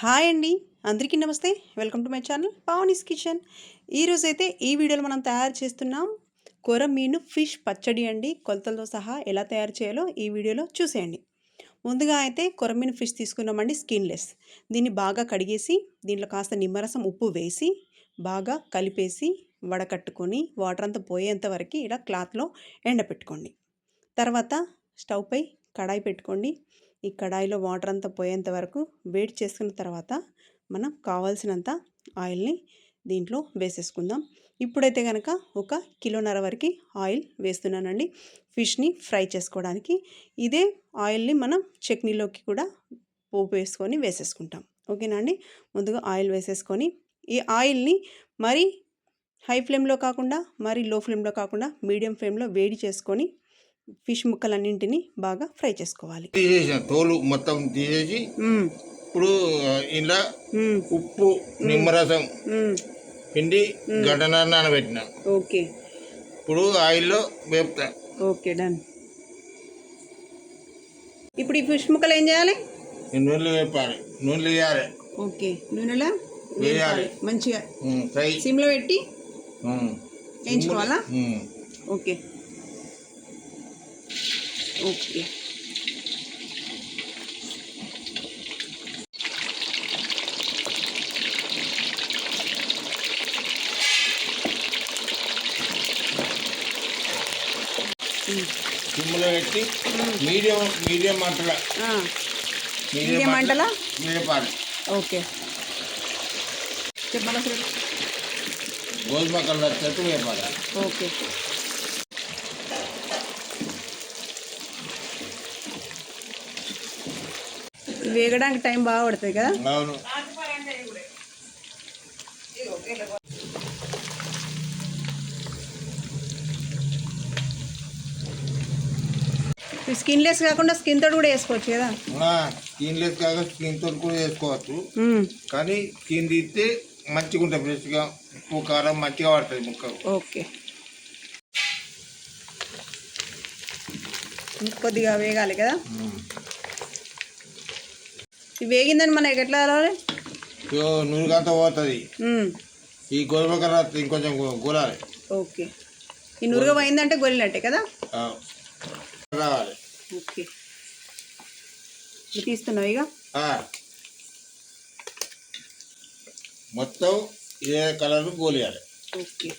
Hi అండి. అందరికీ నమస్తే. Welcome to my channel Pavani's kitchen. ఈరోజు అయితే ఈ వీడియోలో మనం తయారు చేస్తున్నాం కొరమీను ఫిష్ పచ్చడి అండి. కొలతలతో సహా ఎలా తయారు చేయాలో ఈ వీడియోలో చూసేయండి. ముందుగా అయితే కొరమీను ఫిష్ తీసుకున్నామండి స్కిన్లెస్. దీన్ని బాగా కడిగేసి దీంట్లో కాస్త నిమ్మరసం ఉప్పు వేసి బాగా కలిపేసి వడకట్టుకొని వాటర్ అంతా పోయేంత వరకు ఇలా క్లాత్లో ఎండపెట్టుకోండి. తర్వాత స్టవ్పై కడాయి పెట్టుకోండి. ఈ కడాయిలో వాటర్ అంతా పోయేంత వరకు వేడి చేసుకున్న తర్వాత మనం కావాల్సినంత ఆయిల్ని దీంట్లో వేసేసుకుందాం. ఇప్పుడైతే కనుక ఒక కిలోన్నర వరకు ఆయిల్ వేస్తున్నానండి. ఫిష్ని ఫ్రై చేసుకోవడానికి ఇదే ఆయిల్ని మనం చట్నీలోకి కూడా పోపు వేసుకొని వేసేసుకుంటాం. ఓకేనా అండి? ముందుగా ఆయిల్ వేసేసుకొని ఈ ఆయిల్ని మరి హై ఫ్లేమ్లో కాకుండా మరి లో ఫ్లేమ్లో కాకుండా మీడియం ఫ్లేమ్లో వేడి చేసుకొని ఫిష్ ముక్కలన్నింటినీ బాగా ఫ్రై చేసుకోవాలి. తీసేసిన తోలు మొత్తం తీసేసి. ఇప్పుడు ఇలా. ఉప్పు నిమ్మరసం మ్మ్. పిండి గంటన నానబెట్టిన. ఓకే. ఇప్పుడు ఆయిల్లో వేపుతా. Okay done. ఇప్పుడు ఈ ఫిష్ ముక్కలు ఏం చేయాలి? నూనెలు వేపాలి. నూనెలు వేయాలి. ఓకే నూనెలో వేయాలి. మంచిగా సిమ్లో పెట్టి వేయించుకోవాలా. ఓకే. ఓకే సిమ్లో పెట్టి మీడియం మీడియం మంటల మీడియం మంటలా వేపాలి ఓకే చెప్పాలి అసలు గోధుమ కలర్ వచ్చేట్టు వేపాలి ఓకే వేగడానికి టైం బాగా పడుతుంది కదా? అవును. స్కిన్లెస్ కాకుండా స్కిన్ తోటి కూడా వేసుకోవచ్చు కదా? స్కిన్ లెస్ కాక స్కిన్ తోటి కూడా వేసుకోవచ్చు. కానీ స్కిన్ తీస్తే మంచిగా ఉంటుంది ఫ్రెష్గా. ఉప్పు కారం మంచిగా పడుతుంది ముక్క ఓకే. కొద్దిగా వేగాలి కదా? వేగిందని మనకి ఎట్లా రావాలి? సో నూనెకంతా పోతుంది. ఈ గోధుమ కర్ర ఇంకొంచెం గులాలి. ఓకే. ఈ నురుగ పోయిందంటే గొలినట్టే కదా? రావాలి. ఓకే. ఇది తీస్తున్నావు ఇక. మొత్తం ఏ కలర్ గోలియాలి. ఓకే.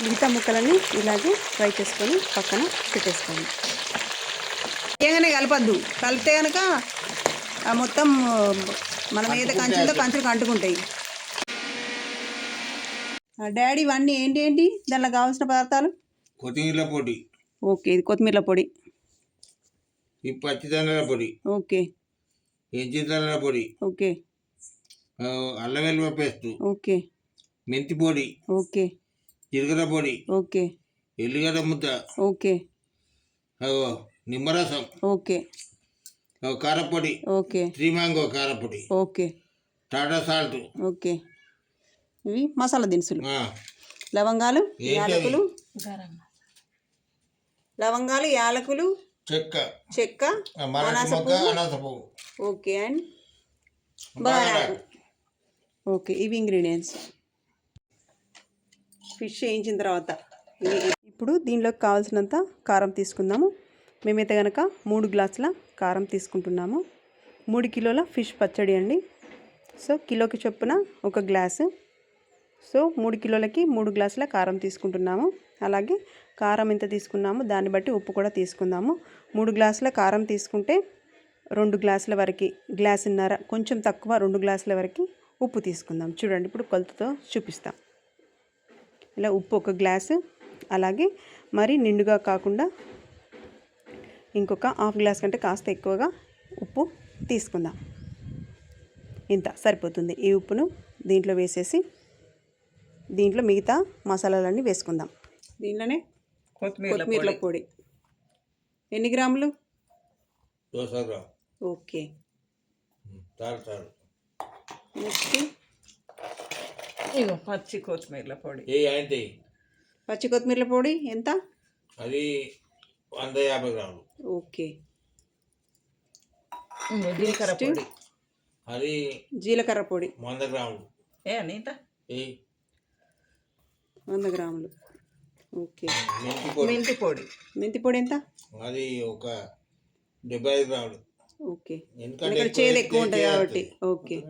మిగతా ముక్కలని ఇలాగే ఫ్రై చేసుకొని పక్కన పెట్టేసుకోండి ఏగానే కలపద్దు. కలిపితే కనుక ఆ మొత్తం మనం ఏదైతే కంచుందో కంచులకు అంటుకుంటాయి ఆ, డాడీ ఇవన్నీ ఏంటి ఏంటి? దానిలో కావాల్సిన పదార్థాలు? కొత్తిమీర పొడి. ఓకే ఇది కొత్తిమీర పొడి. ఈ పచ్చిదనాల పొడి. ఓకే. ఎంచిదనాల పొడి. ఓకే. ఆ, అల్లం వెల్లువ పేస్ట్. ఓకే. మెంతి పొడి. ఓకే. జీలకర్ర పొడి ఓకే. ఎల్లిగడ్డ ముద్ద. ఓకే. నిమ్మరసం. ఓకే. కారపొడి. ఓకే. త్రీ మ్యాంగో కారపొడి. ఓకే. టాటా సాల్ట్. ఓకే. ఇవి మసాలా దినుసులు. లవంగాలు? యాలకులు. లవంగాలు యాలకులు. చెక్క. చెక్క పువ్వు. ఓకే అండ్ బాగా ఓకే ఇవి ఇంగ్రీడియంట్స్. ఫిష్ వేయించిన తర్వాత ఇప్పుడు దీనిలోకి కావాల్సినంత కారం తీసుకుందాము. మేమైతే కనుక మూడు గ్లాసుల కారం తీసుకుంటున్నాము. మూడు కిలోల ఫిష్ పచ్చడి అండి. సో కిలోకి చొప్పున ఒక గ్లాసు. సో మూడు కిలోలకి మూడు గ్లాసుల కారం తీసుకుంటున్నాము. అలాగే కారం ఎంత తీసుకున్నామో దాన్ని బట్టి ఉప్పు కూడా తీసుకుందాము. మూడు గ్లాసుల కారం తీసుకుంటే రెండు గ్లాసుల వరకు గ్లాసున్నర కొంచెం తక్కువ రెండు గ్లాసుల వరకు ఉప్పు తీసుకుందాం. చూడండి ఇప్పుడు కొలతతో చూపిస్తాం. ఇలా ఉప్పు ఒక గ్లాసు అలాగే మరి నిండుగా కాకుండా ఇంకొక హాఫ్ గ్లాస్ కంటే కాస్త ఎక్కువగా ఉప్పు తీసుకుందాం. ఇంత సరిపోతుంది. ఈ ఉప్పును దీంట్లో వేసేసి దీంట్లో మిగతా మసాలాలన్నీ వేసుకుందాం. దీంట్లోనే కొత్తిమీర పొడి. ఎన్ని గ్రాములు? ఓకే. చాలు చాలు. నెక్స్ట్ ఇగో పచ్చి కొత్తిమీరల పొడి. ఏ అంటే పచ్చి కొత్తిమీర పొడి ఎంత? అది వంద యాభై గ్రాములు. ఓకే. ఇంగో జీలకర్ర పొడి. అది జీలకర్ర పొడి. వంద గ్రాములు. ఏ అనిత ఏ? వంద గ్రాములు. ఓకే. మెంతి పొడి. మెంతి పొడి. మెంతి పొడి ఎంత? అది ఒక డెబ్బై ఐదు గ్రాములు. ఓకే. ఎందుకంటే చేదు ఎక్కువ ఉంటుంది చేదు కాబట్టి. Okay.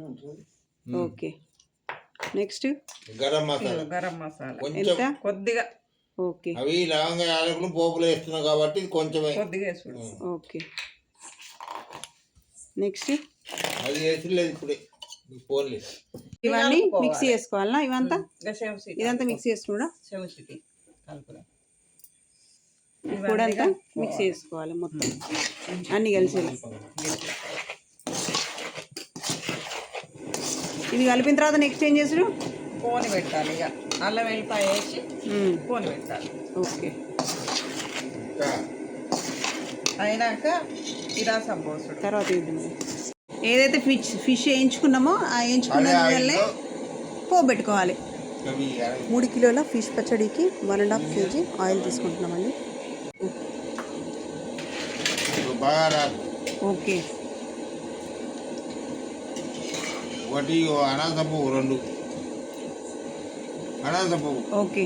Okay. Next garam masala. Garam masala. కొంచెం ఎంత? కొద్దిగా. ఓకే అవి లవంగ యాలకులు పోపులు వేస్తున్నాం కాబట్టి ఇది కొంచెమే. కొద్దిగా వేసుడు ఓకే నెక్స్ట్ అది వేసి లేదు ఇప్పుడే. ఫోన్లే ఇవన్నీ మిక్సీ చేసుకోవాలనా ఇవంతా? ఇదంతా మిక్సీ చేసుకున్నా పొడి అంతా మిక్సీ చేసుకోవాలి మొత్తం. అన్నీ కలిసి. ఇది కలిపిన తర్వాత నెక్స్ట్ ఏం చేసుడు పోని పెట్టాలి ఇక. అల్లం వెల్లిపాయ వేసి. పోని పెట్టాలి. ఓకే. అయినాక ఈ రసం పోసుడు. తర్వాత ఇది. ఏదైతే ఫిష్ ఫిష్ వేయించుకున్నామో ఆ వేయించుకున్న పోబెట్టుకోవాలి. మూడు కిలోల ఫిష్ పచ్చడికి one and half kg oil తీసుకుంటున్నామండి. Okay. ఒకటి అనాస పువ్వు రెండు. అనాస పువ్వు ఓకే.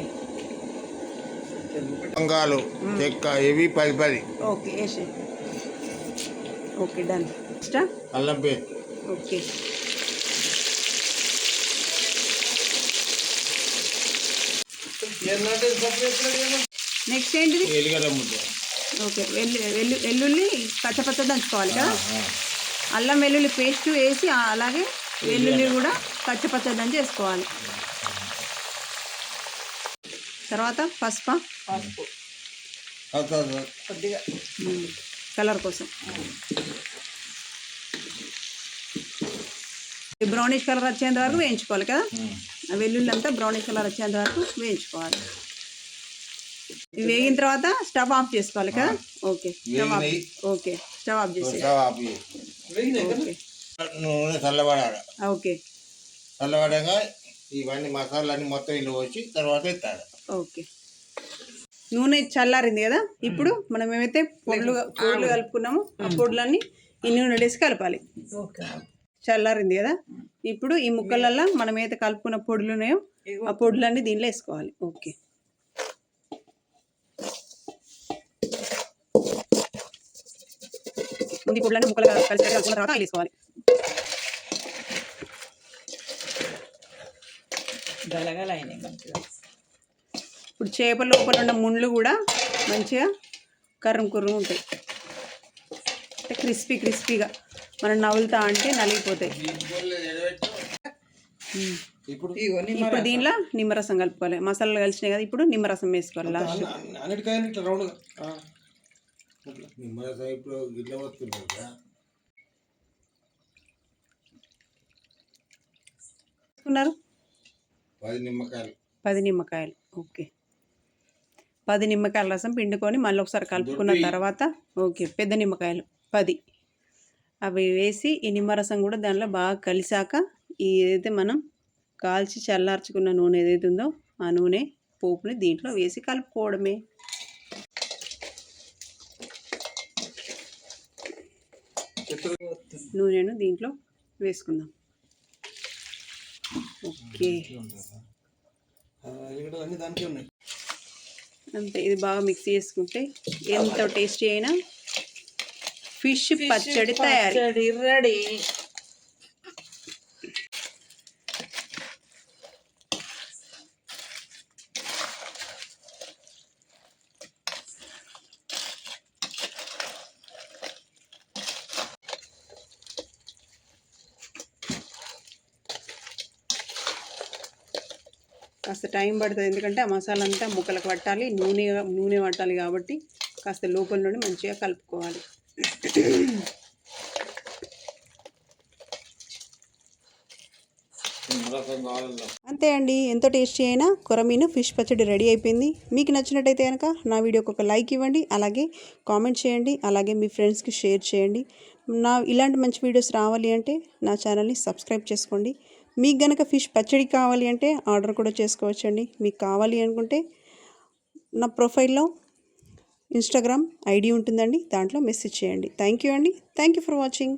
లవంగాలు చెక్క ఇవి పది పది. ఓకే వేసే. Okay done. అల్లం పేస్ట్ ఓకే. నెక్స్ట్ ఏంటిది? ఎలిగడ్డ ముద్ద. ఓకే వెల్లు వెల్లు వెల్లుల్లి పచ్చపచ్చ దంచుకోవాలి కదా. అల్లం వెల్లుల్లి పేస్ట్ వేసి అలాగే వెల్లుల్లి కూడా పచ్చపచ్చ దంచి వేసుకోవాలి తర్వాత పసుప. కొద్దిగా. కలర్ కోసం. బ్రౌనిష్ కలర్ వచ్చేంత వరకు వేయించుకోవాలి కదా? వెల్లుల్లి అంతా బ్రౌనిష్ కలర్ వచ్చేంత వరకు వేయించుకోవాలి. వేగిన తర్వాత స్టవ్ ఆఫ్ చేసుకోవాలి కదా? Okay. Stove off. Okay. Stove off చేసి ఓకే. నూనె చల్లబడాలి. ఓకే. చల్లబడగా ఇవన్నీ మసాలాన్ని మొత్తం ఇంట్లో వచ్చి తర్వాత ఎత్తాడు ఓకే. నూనె చల్లారింది కదా? ఇప్పుడు మనం ఏమైతే పొడులు పొడులు కలుపుకున్నామో ఆ పొడులన్నీ ఈ నూనె వేసి కలపాలి. ఓకే. చల్లారింది కదా? ఇప్పుడు ఈ ముక్కలల్లో మనం ఏదైతే కలుపుకున్న పొడులు ఉన్నాయో. ఆ పొడులన్నీ దీనిలో వేసుకోవాలి. ఓకే. ముందు పొడులన్నీ ముక్కలు కలిసి కలుపుకున్న తర్వాత ఆయిల్ వేసుకోవాలి. ఇప్పుడు చేపల లోపల ఉన్న ముళ్ళు కూడా మంచిగా కర్రం కుర్రం ఉంటాయి. అంటే క్రిస్పీ క్రిస్పీగా మనం నవ్వులుతా అంటే నలిగిపోతాయి. ఇప్పుడు ఇప్పుడు దీనిలో నిమ్మరసం కలుపుకోవాలి. మసాలాలు కలిసినాయి కదా ఇప్పుడు నిమ్మరసం వేసుకోవాలి లాస్ట్ నిమ్మరసం ఇప్పుడు గిట్ల కదా. తీసుకున్నారు? పది నిమ్మకాయలు. పది నిమ్మకాయలు. ఓకే. పది నిమ్మకాయల రసం పిండుకొని మళ్ళీ ఒకసారి కలుపుకున్న. తర్వాత ఓకే పెద్ద నిమ్మకాయలు పది. అవి వేసి ఈ నిమ్మరసం కూడా దానిలో బాగా కలిసాక ఈ ఏదైతే మనం కాల్చి చల్లార్చుకున్న నూనె ఏదైతే ఉందో ఆ నూనె పోపుని దీంట్లో వేసి కలుపుకోవడమే. నూనెను దీంట్లో వేసుకుందాం. ఓకే. అంతే ఇది బాగా మిక్స్ చేసుకుంటే ఎంత టేస్టీ అయినా ఫిష్ పచ్చడి తయారు. రెడీ. కాస్త టైం పడుతుంది. ఎందుకంటే ఆ మసాలా అంతా ముక్కలకు పట్టాలి. నూనె నూనె పట్టాలి కాబట్టి కాస్త లోపల నుండి మంచిగా కలుపుకోవాలి. అంతే అండి. ఎంతో టేస్టీ అయినా కొరమీను ఫిష్ పచ్చడి రెడీ అయిపోయింది. మీకు నచ్చినట్టయితే కనుక నా వీడియోకి ఒక లైక్ ఇవ్వండి. అలాగే కామెంట్ చేయండి. అలాగే మీ ఫ్రెండ్స్కి షేర్ చేయండి. నా ఇలాంటి మంచి వీడియోస్ రావాలి అంటే నా ఛానల్ని సబ్స్క్రైబ్ చేసుకోండి. మీకు గనక ఫిష్ పచ్చడి కావాలి అంటే ఆర్డర్ కూడా చేసుకోవచ్చండి. మీకు కావాలి అనుకుంటే నా ప్రొఫైల్లో ఇన్స్టాగ్రామ్ ఐడి ఉంటుందండి. దాంట్లో మెసేజ్ చేయండి. థ్యాంక్ యూ అండి. Thank you for watching.